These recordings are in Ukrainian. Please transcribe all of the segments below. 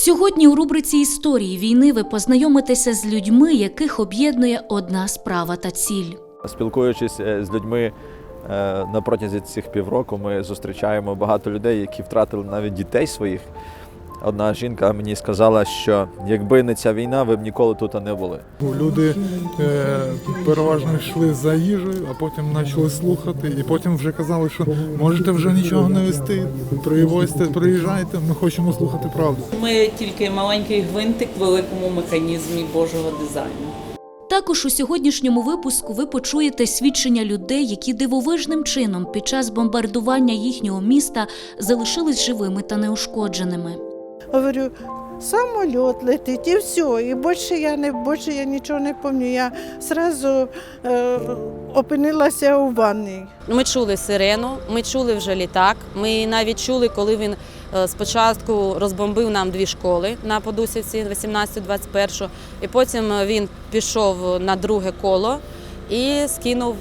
Сьогодні у рубриці історії війни ви познайомитеся з людьми, яких об'єднує одна справа та ціль. Спілкуючись е, з людьми е, на протязі цих півроку, ми зустрічаємо багато людей, які втратили навіть дітей своїх. Одна жінка мені сказала, що якби не ця війна, ви б ніколи тут не були. Люди е, переважно йшли за їжею, а потім почали слухати, і потім вже казали, що можете вже нічого не вести, привозьте, приїжджайте, ми хочемо слухати правду. Ми тільки маленький гвинтик в великому механізмі Божого дизайну. Також у сьогоднішньому випуску ви почуєте свідчення людей, які дивовижним чином під час бомбардування їхнього міста залишились живими та неушкодженими. Говорю, самоліт летить і все. І більше я не більше я нічого не пам'ятаю. Я одразу е, опинилася у ванні. Ми чули сирену, ми чули вже літак. Ми навіть чули, коли він е, спочатку розбомбив нам дві школи на Подусівці, 18-21, і потім він пішов на друге коло і скинув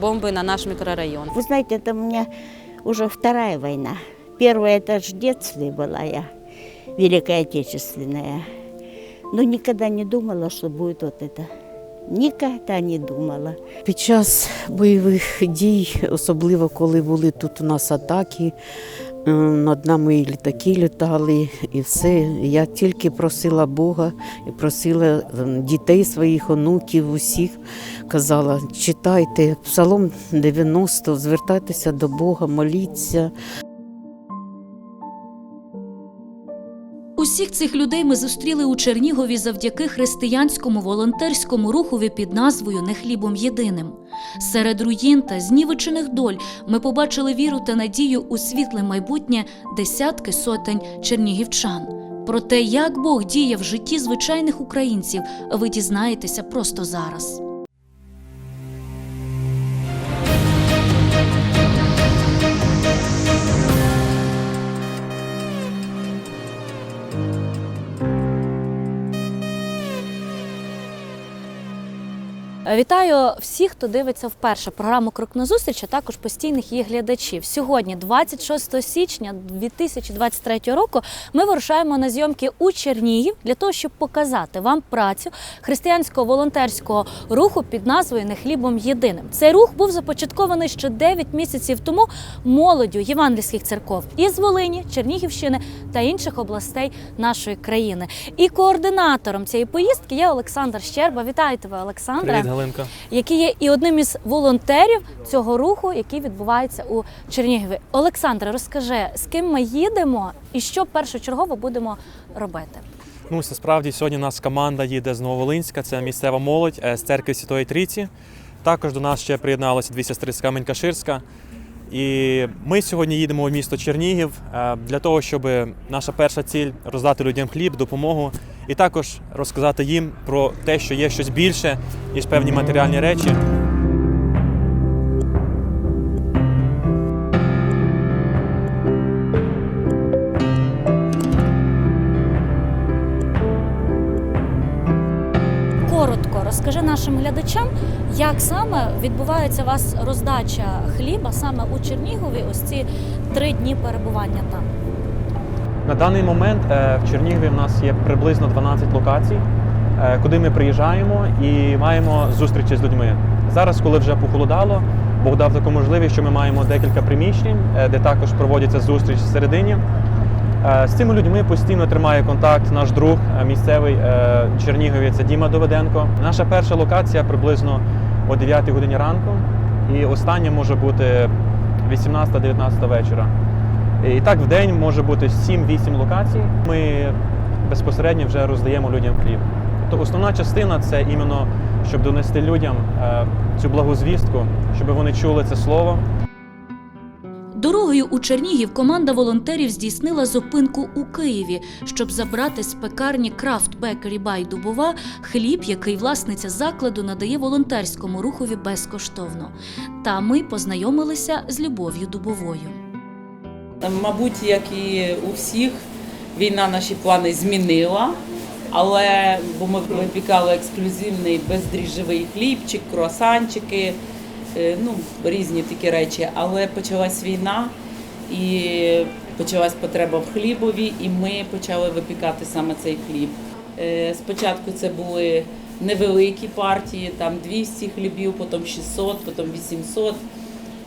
бомби на наш мікрорайон. Вы знаете, это у меня уже вторая война. Первая это ж в детстве была я, Великая Отечественная. Но никогда не думала, что будет вот это. Никогда не думала. Під час бойових дій, особливо коли були тут у нас атаки, е, над нами і літаки літали, і все. Я тільки просила Бога і просила е, дітей своїх, онуків, усіх. Казала, читайте Псалом 90, звертайтеся до Бога, моліться. Усіх цих людей ми зустріли у Чернігові завдяки християнському волонтерському рухові під назвою Не хлібом єдиним. Серед руїн та знівечених доль ми побачили віру та надію у світле майбутнє десятки сотень чернігівчан. Про те, як Бог діє в житті звичайних українців, ви дізнаєтеся просто зараз. Вітаю всіх, хто дивиться вперше програму Крок на зустріч, а також постійних її глядачів. Сьогодні, 26 січня 2023 року, ми вирушаємо на зйомки у Чернігів для того, щоб показати вам працю християнського волонтерського руху під назвою Не хлібом єдиним. Цей рух був започаткований ще 9 місяців тому молоддю євангельських церков із Волині, Чернігівщини та інших областей нашої країни. І координатором цієї поїздки є Олександр Щерба. Вітаю тебе, Олександре Привіт, Галинка. який є і одним із волонтерів цього руху, який відбувається у Чернігові. Олександре, розкажи, з ким ми їдемо і що першочергово будемо робити? Ну, справді сьогодні у нас команда їде з Нововолинська, це місцева молодь е, з церкви Святої Трійці. Також до нас ще приєдналися дві сестри з Каменька-Ширська. І ми сьогодні їдемо в місто Чернігів е, для того, щоб наша перша ціль роздати людям хліб, допомогу і також розказати їм про те, що є щось більше, ніж певні матеріальні речі. Розкажи нашим глядачам, як саме відбувається у вас роздача хліба саме у Чернігові, ось ці три дні перебування там. На даний момент е, в Чернігові в нас є приблизно 12 локацій, е, куди ми приїжджаємо і маємо зустрічі з людьми. Зараз, коли вже похолодало, Бог дав таку можливість, що ми маємо декілька приміщень, е, де також проводяться зустріч всередині. Е, З цими людьми постійно тримає контакт наш друг е, місцевий е, Чернігові, це Діма Доведенко. Наша перша локація приблизно о 9 годині ранку, і остання може бути 18-19 вечора. І так в день може бути 7-8 локацій. Ми безпосередньо вже роздаємо людям хліб. Тобто основна частина це іменно, щоб донести людям цю благозвістку, щоб вони чули це слово. Дорогою у Чернігів команда волонтерів здійснила зупинку у Києві, щоб забрати з пекарні Craft Bakery by Дубова хліб, який власниця закладу надає волонтерському рухові безкоштовно. Та ми познайомилися з Любов'ю Дубовою. Мабуть, як і у всіх, війна наші плани змінила. Але бо ми випікали ексклюзивний бездріжджовий хлібчик, круасанчики, ну різні такі речі. Але почалась війна, і почалась потреба в хлібові, і ми почали випікати саме цей хліб. Е, Спочатку це були невеликі партії, там 200 хлібів, потім 600, потім 800.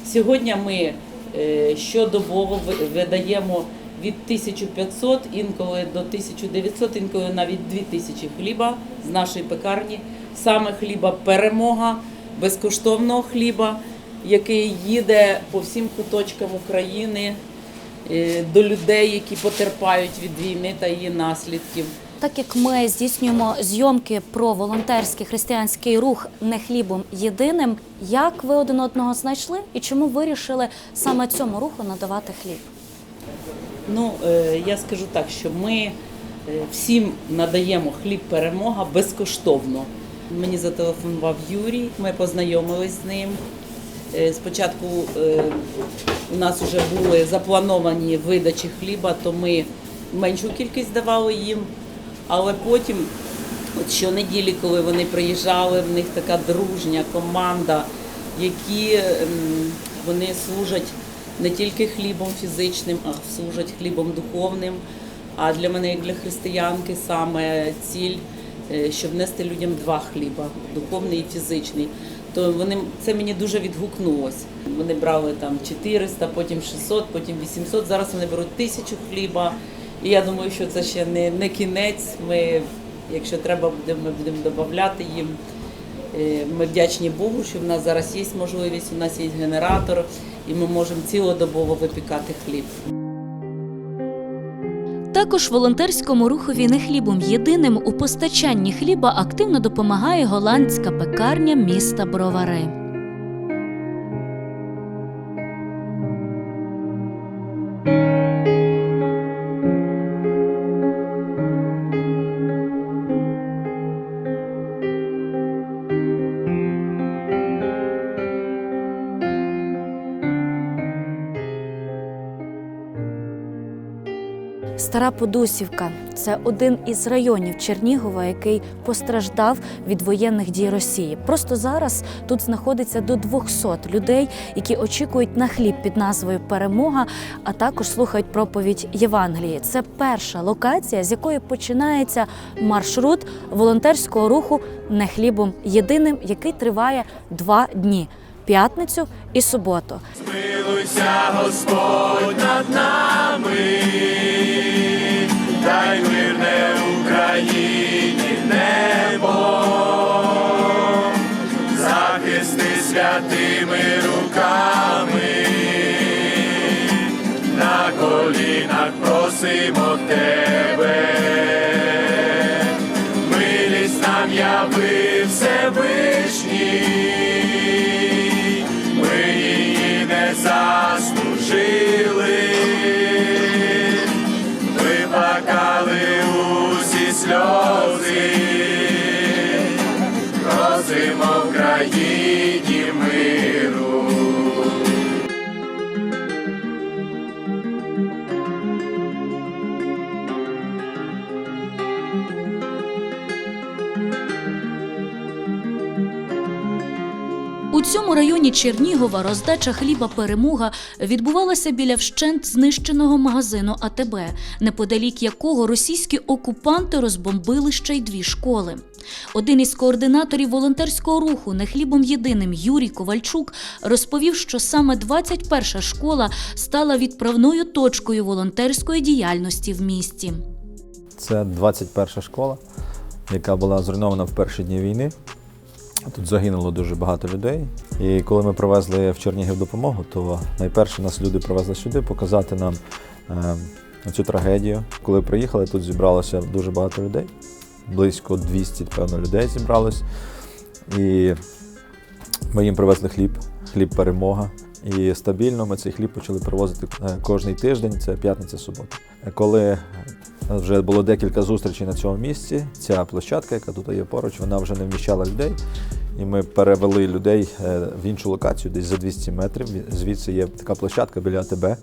Сьогодні ми е, щодобово видаємо від 1500 інколи до 1900, інколи навіть 2000 хліба з нашої пекарні. Саме хліба перемога, безкоштовного хліба, який їде по всім куточкам України е, до людей, які потерпають від війни та її наслідків. Так як ми здійснюємо зйомки про волонтерський християнський рух не хлібом єдиним, як ви один одного знайшли і чому вирішили саме цьому руху надавати хліб? Ну, е, я скажу так, що ми е, всім надаємо хліб перемога безкоштовно. Мені зателефонував Юрій, ми познайомились з ним. Е, Спочатку е, у нас вже були заплановані видачі хліба, то ми меншу кількість давали їм. Але потім, от щонеділі, коли вони приїжджали, в них така дружня команда, які ем, вони служать не тільки хлібом фізичним, а служать хлібом духовним. А для мене, як для християнки, саме ціль, щоб нести людям два хліба духовний і фізичний. То вони це мені дуже відгукнулось. Вони брали там 400, потім 600, потім 800. Зараз вони беруть тисячу хліба. І я думаю, що це ще не, не кінець. Ми, якщо треба буде, ми будемо додати їм. Е, Ми вдячні Богу, що в нас зараз є можливість, у нас є генератор, і ми можемо цілодобово випікати хліб. Також волонтерському рухові не хлібом єдиним у постачанні хліба активно допомагає голландська пекарня міста Бровари. Стара Подусівка це один із районів Чернігова, який постраждав від воєнних дій Росії. Просто зараз тут знаходиться до 200 людей, які очікують на хліб під назвою Перемога, а також слухають проповідь Євангелії. Це перша локація, з якої починається маршрут волонтерського руху не хлібом єдиним, який триває два дні п'ятницю і суботу. Милуйся, Господь над нами, дай мирне Україні небо, захисти святими руками, на колінах просимо тебе, сльози, просимо в країні цьому районі Чернігова роздача хліба перемога відбувалася біля вщент знищеного магазину АТБ, неподалік якого російські окупанти розбомбили ще й дві школи. Один із координаторів волонтерського руху не хлібом єдиним Юрій Ковальчук розповів, що саме 21-ша школа стала відправною точкою волонтерської діяльності в місті. Це 21 школа, яка була зруйнована в перші дні війни. Тут загинуло дуже багато людей. І коли ми привезли в Чернігів допомогу, то найперше нас люди привезли сюди показати нам е, цю трагедію. Коли приїхали, тут зібралося дуже багато людей. Близько 200, певно, людей зібралось. І ми їм привезли хліб, хліб перемога. І стабільно ми цей хліб почали привозити е, кожний тиждень, це п'ятниця-субота. Е, Вже було декілька зустрічей на цьому місці, ця площадка, яка тут є поруч, вона вже не вміщала людей. І ми перевели людей е, в іншу локацію, десь за 200 метрів. Звідси є така площадка біля АТБ.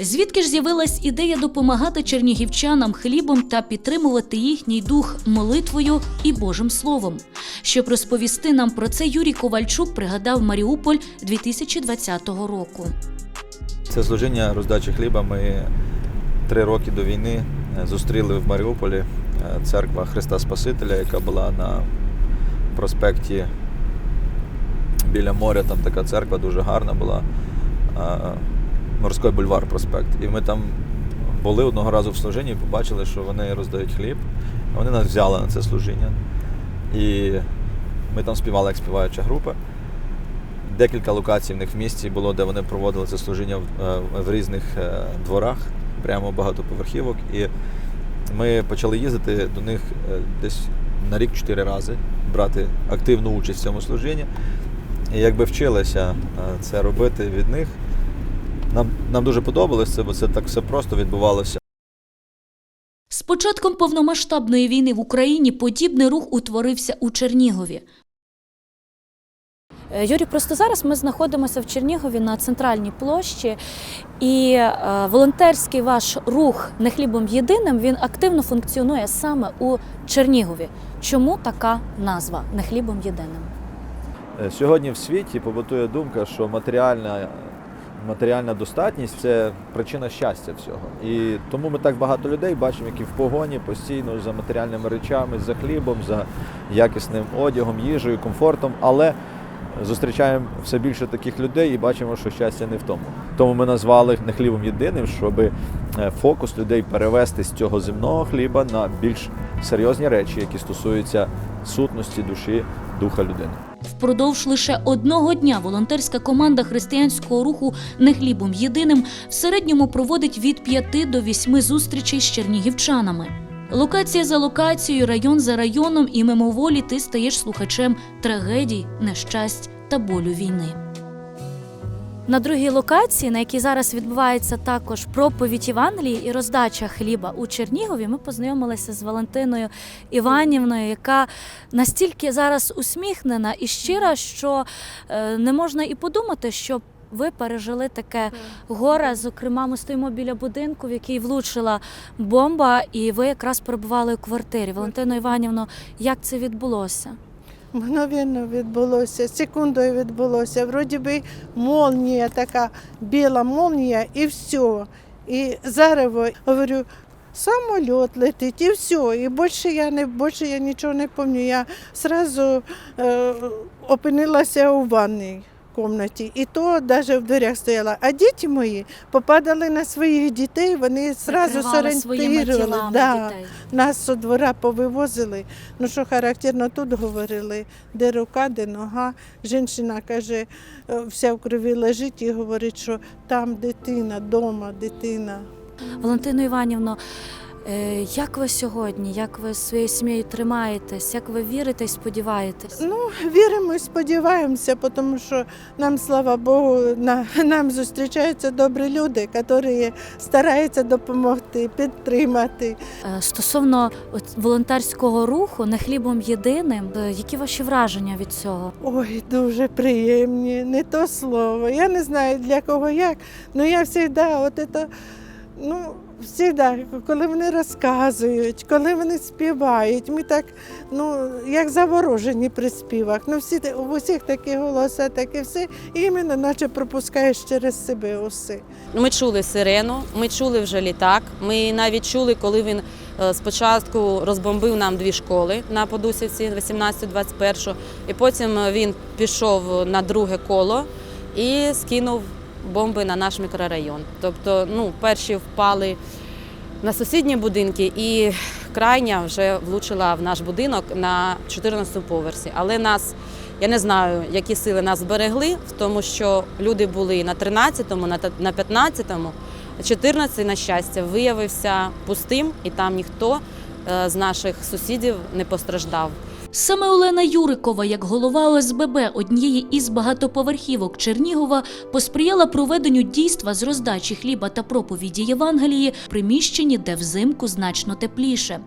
Звідки ж з'явилась ідея допомагати чернігівчанам хлібом та підтримувати їхній дух молитвою і Божим Словом? Щоб розповісти нам про це, Юрій Ковальчук пригадав Маріуполь 2020 року. Це служіння роздачі хліба. Ми три роки до війни е, зустріли в Маріуполі е, церква Христа Спасителя, яка була на проспекті біля моря. Там така церква дуже гарна була. е, Морський бульвар проспект. І ми там були одного разу в служінні і побачили, що вони роздають хліб. Вони нас взяли на це служіння. І ми там співали як співаюча група. Декілька локацій в них в місті було, де вони проводили це служіння в, е, в різних е, дворах, прямо багатоповерхівок. І ми почали їздити до них е, десь на рік чотири рази, брати активну участь в цьому служінні. І якби вчилися це робити від них. Нам, нам дуже подобалось це, бо це так все просто відбувалося. З початком повномасштабної війни в Україні подібний рух утворився у Чернігові. Е, Юрій, просто зараз ми знаходимося в Чернігові на центральній площі, і е, волонтерський ваш рух не хлібом єдиним він активно функціонує саме у Чернігові. Чому така назва не хлібом єдиним? Е, Сьогодні в світі побутує думка, що матеріальна, матеріальна достатність це причина щастя всього. І тому ми так багато людей бачимо, які в погоні постійно за матеріальними речами, за хлібом, за якісним одягом, їжею, комфортом, але зустрічаємо все більше таких людей і бачимо, що щастя не в тому. Тому ми назвали не хлібом єдиним, щоб е, фокус людей перевести з цього земного хліба на більш серйозні речі, які стосуються сутності душі, духа людини. Впродовж лише одного дня волонтерська команда християнського руху не хлібом єдиним в середньому проводить від 5 до 8 зустрічей з чернігівчанами. Локація за локацією, район за районом, і мимоволі ти стаєш слухачем трагедій, нещасть та болю війни. На другій локації, на якій зараз відбувається також проповідь Євангелії і роздача хліба у Чернігові, ми познайомилися з Валентиною Іванівною, яка настільки зараз усміхнена і щира, що е, не можна і подумати, що ви пережили таке горе. Зокрема, ми стоїмо біля будинку, в який влучила бомба, і ви якраз перебували у квартирі. Валентино Іванівно, як це відбулося? Мгновенно відбулося, секундою відбулося. Вроді би молнія така, біла молнія і все. І зарево, говорю, самоліт летить і все. І більше я не більше я нічого не пам'ятаю. Я одразу е, опинилася у ванній кімнаті. І то навіть в дверях стояла. А діти мої попадали на своїх дітей, вони одразу сорієнтували. Да. Нас з двора повивозили. Ну що характерно, тут говорили, де рука, де нога. Жінка каже, е, вся в крові лежить і говорить, що там дитина, дома дитина. Валентино Іванівно, як ви сьогодні, як ви своєю сім'єю тримаєтесь, як ви вірите і сподіваєтесь? Ну, віримо і сподіваємося, тому що нам, слава Богу, на, нам зустрічаються добрі люди, які стараються допомогти, підтримати. Е, Стосовно волонтерського руху, не хлібом єдиним, е, які ваші враження від цього? Ой, дуже приємні, не то слово. Я не знаю для кого як, але я завжди, от це, ну, завжди, коли вони розказують, коли вони співають, ми так, ну, як заворожені при співах. Ну, всі, те- у всіх такі голоси, таке все, і іменно наче пропускаєш через себе усе. Ми чули сирену, ми чули вже літак. Ми навіть чули, коли він е, спочатку розбомбив нам дві школи на Подусівці 18-21, і потім е, він пішов на друге коло і скинув бомби на наш мікрорайон. Тобто, ну, перші впали на сусідні будинки, і крайня вже влучила в наш будинок на 14-му поверсі. Але нас, я не знаю, які сили нас зберегли, тому, що люди були на 13-му, на 15-му, 14-й, на щастя, виявився пустим, і там ніхто е, з наших сусідів не постраждав. Саме Олена Юрикова, як голова ОСББ однієї із багатоповерхівок Чернігова, посприяла проведенню дійства з роздачі хліба та проповіді Євангелії в приміщенні, де взимку значно тепліше.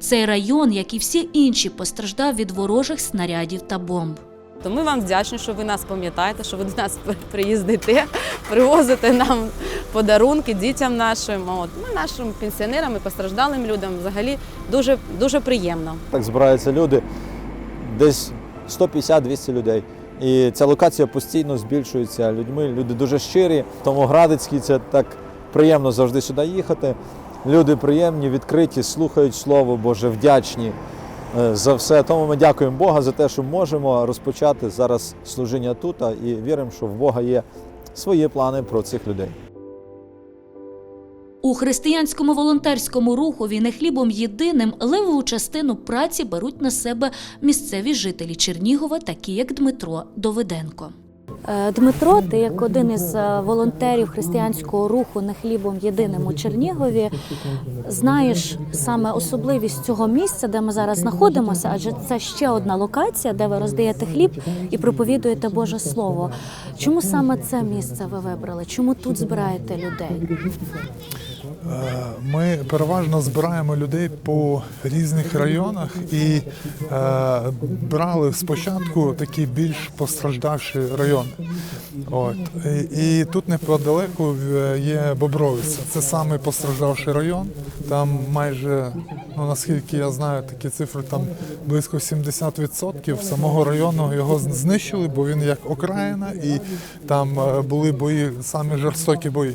Цей район, як і всі інші, постраждав від ворожих снарядів та бомб. То ми вам вдячні, що ви нас пам'ятаєте, що ви до нас приїздите, привозите нам подарунки дітям нашим. От. Ну, нашим пенсіонерам і постраждалим людям взагалі дуже, дуже приємно. Так збираються люди, десь 150-200 людей. І ця локація постійно збільшується людьми. Люди дуже щирі. Тому Градицький це так приємно завжди сюди їхати. Люди приємні, відкриті, слухають Слово Боже, вдячні за все. Тому ми дякуємо Бога за те, що можемо розпочати зараз служіння тут і віримо, що в Бога є свої плани про цих людей. У християнському волонтерському рухові не хлібом єдиним левову частину праці беруть на себе місцеві жителі Чернігова, такі як Дмитро Довиденко. Е, Дмитро, ти як один із е, волонтерів християнського руху не хлібом єдиним у Чернігові, знаєш саме особливість цього місця, де ми зараз знаходимося, адже це ще одна локація, де ви роздаєте хліб і проповідуєте Боже Слово. Чому саме це місце ви вибрали? Чому тут збираєте людей? Е, Ми переважно збираємо людей по різних районах і е, брали спочатку такі більш постраждавші райони. От. І, і тут неподалеку е, є Бобровиця. Це самий постраждавший район. Там майже, ну наскільки я знаю, такі цифри там близько 70% самого району його знищили, бо він як окраїна, і там були бої, самі жорстокі бої.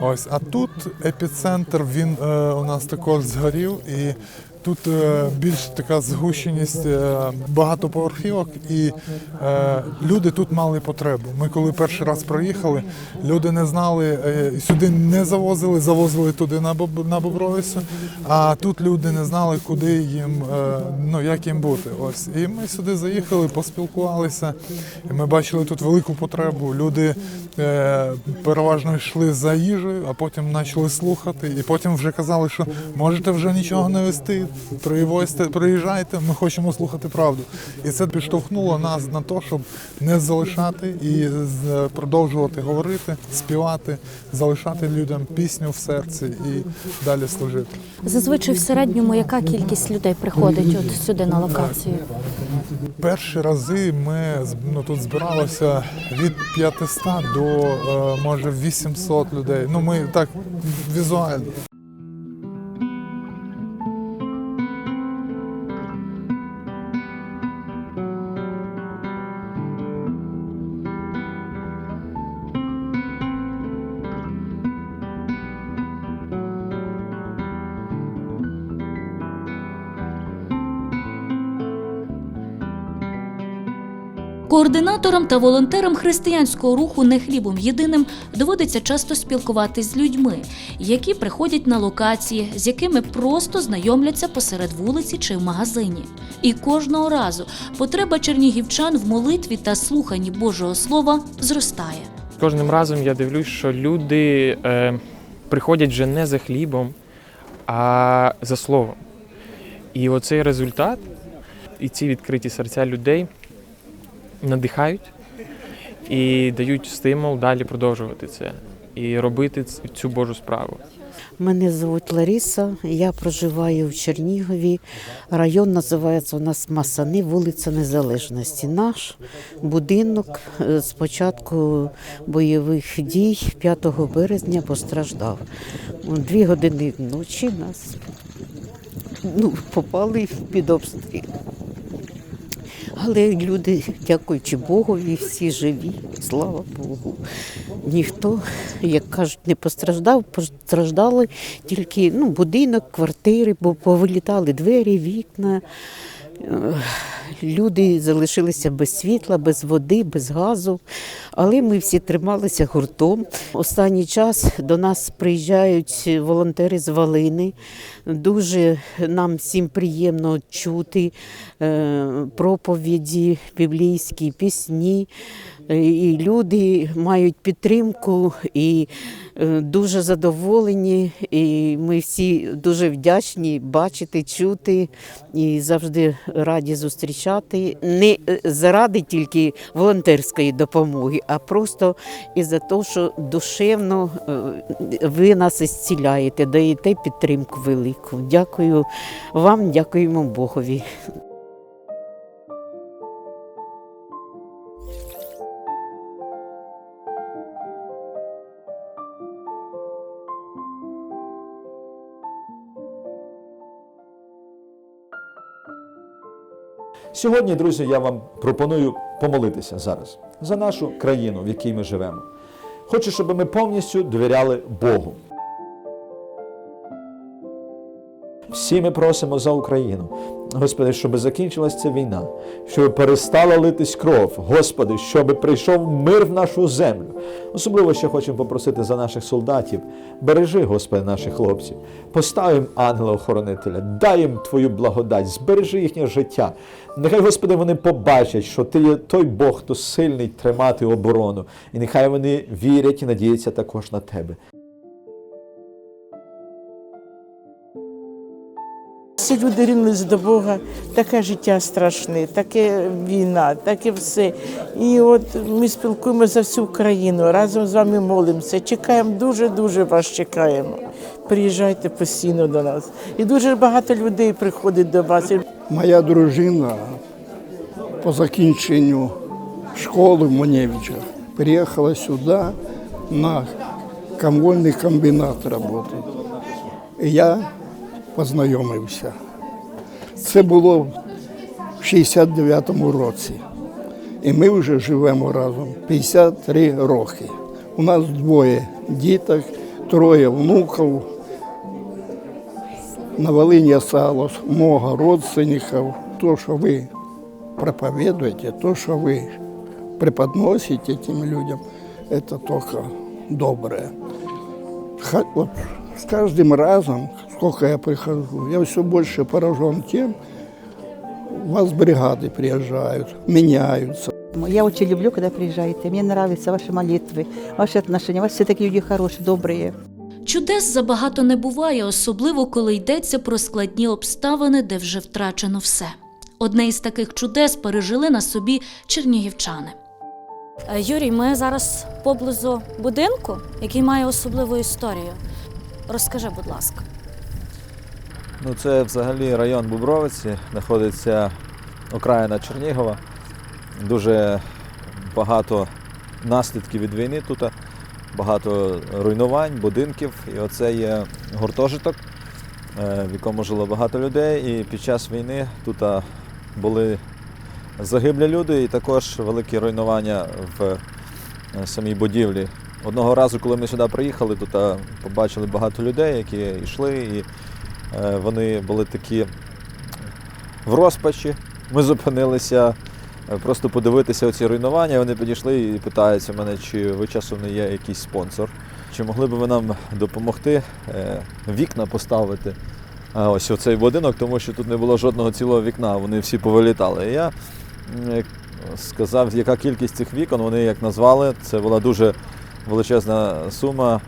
Ось, а тут епіцентр він е, у нас також згорів, і тут е, більш така згущеність е, багатоповерхівок, і е, люди тут мали потребу. Ми коли перший раз приїхали, люди не знали, сюди не завозили, завозили туди на Боб, на Бобровицю, а тут люди не знали, куди їм, ну як їм бути. Ось і ми сюди заїхали, поспілкувалися. І ми бачили тут велику потребу. Люди переважно йшли за їжею, а потім почали слухати, і потім вже казали, що можете вже нічого не вести, привозьте, приїжджайте, ми хочемо слухати правду. І це підштовхнуло нас на те, щоб не залишати і продовжувати говорити, співати, залишати людям пісню в серці і далі служити. Зазвичай в середньому яка кількість людей приходить от сюди на локацію? Перші рази ми ну, тут збиралося від 500 до е, може 800 людей. Ну ми так візуально. Координаторам та волонтерам християнського руху не хлібом єдиним доводиться часто спілкуватись з людьми, які приходять на локації, з якими просто знайомляться посеред вулиці чи в магазині. І кожного разу потреба чернігівчан в молитві та слуханні Божого Слова зростає. Кожним разом я дивлюсь, що люди е, приходять вже не за хлібом, а за словом. І оцей результат, і ці відкриті серця людей надихають і дають стимул далі продовжувати це і робити цю Божу справу. Мене звуть Лариса, я проживаю в Чернігові. Район називається у нас Масани, вулиця Незалежності. Наш будинок е, з початку бойових дій 5 березня постраждав. Дві години ночі нас ну, попали під обстріл. Але люди, дякуючи Богові, всі живі, слава Богу. Ніхто, як кажуть, не постраждав, постраждали тільки ну, будинок, квартири, бо повилітали двері, вікна. Люди залишилися без світла, без води, без газу, але ми всі трималися гуртом. Останній час до нас приїжджають волонтери з Валини. Дуже нам всім приємно чути е, проповіді, біблійські пісні. Е, І люди мають підтримку і е, дуже задоволені. І ми всі дуже вдячні бачити, чути і завжди раді зустрічати. Не е, заради тільки волонтерської допомоги, а просто і за те, що душевно ви нас зціляєте, даєте підтримку велику. Дякую вам, дякуємо Богові. Сьогодні, друзі, я вам пропоную помолитися зараз за нашу країну, в якій ми живемо. Хочу, щоб ми повністю довіряли Богу. Всі ми просимо за Україну, Господи, щоб закінчилась ця війна, щоб перестала литись кров, Господи, щоб прийшов мир в нашу землю. Особливо ще хочемо попросити за наших солдатів. Бережи, Господи, наших хлопців, постав їм ангела-охоронителя, дай їм Твою благодать, збережи їхнє життя. Нехай, Господи, вони побачать, що Ти є той Бог, хто сильний тримати оборону. І нехай вони вірять і надіються також на Тебе. Всі люди рівнились до Бога, таке життя страшне, таке війна, таке все. І от ми спілкуємося за всю Україну, разом з вами молимося. Чекаємо, дуже-дуже вас чекаємо. Приїжджайте постійно до нас. І дуже багато людей приходить до вас. Моя дружина по закінченню школи в Маневичах приїхала сюди на комвольний комбінат працювати. Я познайомився. Це було в 69-му році. І ми вже живемо разом 53 роки. У нас двоє діток, троє внуків. На Волыни осталось много родственников. То, что вы проповедуете, то, что вы преподносите этим людям, это только доброе. Ха- Вот с каждым разом, сколько я прихожу, я все больше поражен тем, у вас бригады приезжают, меняются. Я очень люблю, когда приезжаете. Мне нравятся ваши молитвы, ваши отношения. У вас все такие люди хорошие, добрые. Чудес забагато не буває, особливо коли йдеться про складні обставини, де вже втрачено все. Одне із таких чудес пережили на собі чернігівчани. Е, Юрій, ми зараз поблизу будинку, який має особливу історію. Розкажи, будь ласка. Ну, це взагалі район Бубровиці, знаходиться окраїна Чернігова. Дуже багато наслідків від війни тут, багато руйнувань, будинків. І оце є гуртожиток, е, в якому жило багато людей. І під час війни тут були загиблі люди і також великі руйнування в е, самій будівлі. Одного разу, коли ми сюди приїхали, тут побачили багато людей, які йшли. І Вони були такі в розпачі. Ми зупинилися е, просто подивитися оці руйнування. Вони підійшли і питаються мене, чи ви часом не є якийсь спонсор, чи могли б ви нам допомогти е, вікна поставити. Ось оцей будинок, тому що тут не було жодного цілого вікна, вони всі повилітали. І я сказав, яка кількість цих вікон, вони як назвали, це була дуже величезна сума.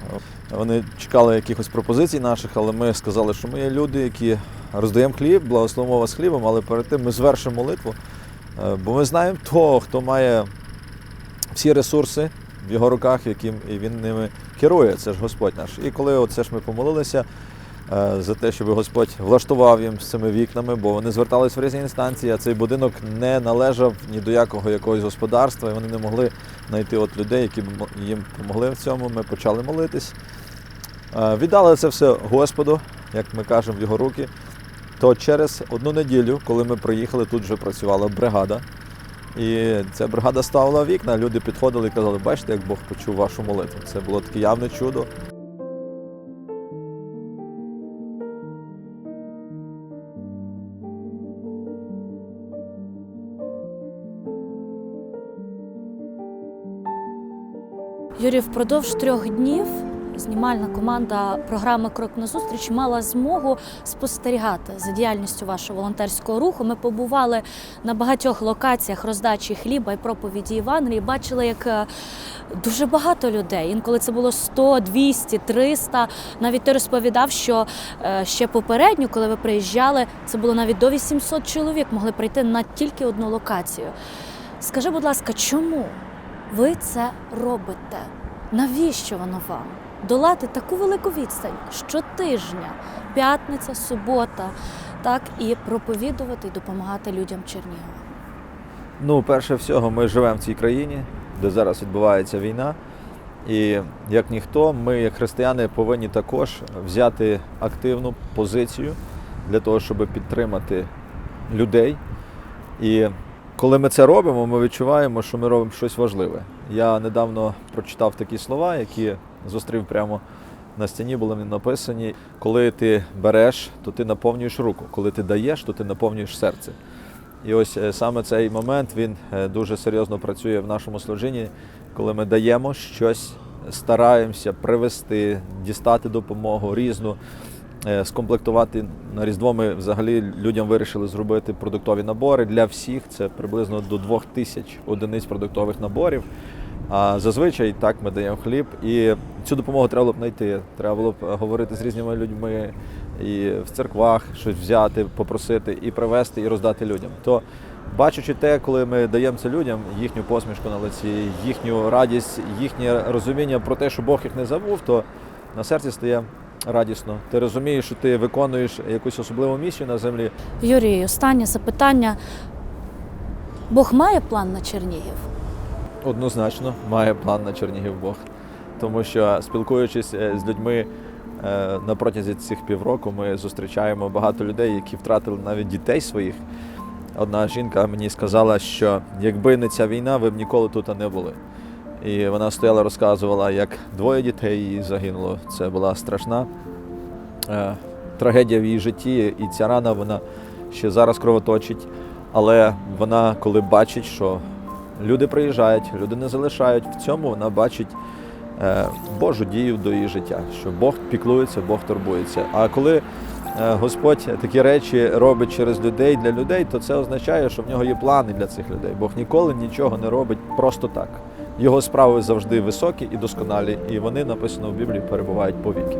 Вони чекали якихось пропозицій наших, але ми сказали, що ми є люди, які роздаємо хліб, благословимо вас хлібом, але перед тим ми звершимо молитву. Е, Бо ми знаємо того, хто має всі ресурси в його руках, яким і він ними керує. Це ж Господь наш. І коли оце ж ми помолилися е, за те, щоб Господь влаштував їм з цими вікнами, бо вони звертались в різні інстанції, а цей будинок не належав ні до якого якогось господарства, і вони не могли знайти от людей, які б їм допомогли в цьому. Ми почали молитись. Віддали це все Господу, як ми кажемо, в його руки. То через одну неділю, коли ми приїхали, тут вже працювала бригада. І ця бригада ставила вікна, люди підходили і казали, бачите, як Бог почув вашу молитву. Це було таке явне чудо. Юрій, впродовж трьох днів знімальна команда програми Крок на зустріч мала змогу спостерігати за діяльністю вашого волонтерського руху. Ми побували на багатьох локаціях роздачі хліба і проповіді Євангелії. Бачили, як е, дуже багато людей. Інколи це було 100, 200, 300. Навіть ти розповідав, що е, ще попередньо, коли ви приїжджали, це було навіть до 800 чоловік могли прийти на тільки одну локацію. Скажи, будь ласка, чому ви це робите? Навіщо воно вам? Долати таку велику відстань щотижня, п'ятниця, субота, так і проповідувати і допомагати людям Чернігова. Ну, перше всього, ми живемо в цій країні, де зараз відбувається війна. І як ніхто, ми, як християни, повинні також взяти активну позицію для того, щоб підтримати людей, І коли ми це робимо, ми відчуваємо, що ми робимо щось важливе. Я недавно прочитав такі слова, які зустрів прямо на стіні, були вони написані. Коли ти береш, то ти наповнюєш руку. Коли ти даєш, то ти наповнюєш серце. І ось е, саме цей момент він е, дуже серйозно працює в нашому служінні, коли ми даємо щось, стараємося привести, дістати допомогу різну, е, скомплектувати на Різдво. Ми взагалі людям вирішили зробити продуктові набори для всіх. Це приблизно до двох тисяч одиниць продуктових наборів. А зазвичай так ми даємо хліб, і цю допомогу треба було б знайти. Треба було б е, говорити з різними людьми і в церквах щось взяти, попросити і привезти, і роздати людям. То бачачи те, коли ми даємо це людям, їхню посмішку на лиці, їхню радість, їхнє розуміння про те, що Бог їх не забув, то на серці стає радісно. Ти розумієш, що ти виконуєш якусь особливу місію на землі. Юрій, останнє запитання. Бог має план на Чернігів? Однозначно має план на Чернігів Бог. Тому що спілкуючись е, з людьми е, на протязі цих півроку, ми зустрічаємо багато людей, які втратили навіть дітей своїх. Одна жінка мені сказала, що якби не ця війна, ви б ніколи тут не були. І вона стояла, розказувала, як двоє дітей її загинуло. Це була страшна е, трагедія в її житті, і ця рана вона ще зараз кровоточить. Але вона, коли бачить, що люди приїжджають, люди не залишають, в цьому вона бачить е, Божу дію до її життя, що Бог піклується, Бог турбується. А коли е, Господь такі речі робить через людей для людей, то це означає, що в нього є плани для цих людей. Бог ніколи нічого не робить просто так. Його справи завжди високі і досконалі, і вони написано в Біблії перебувають по віки.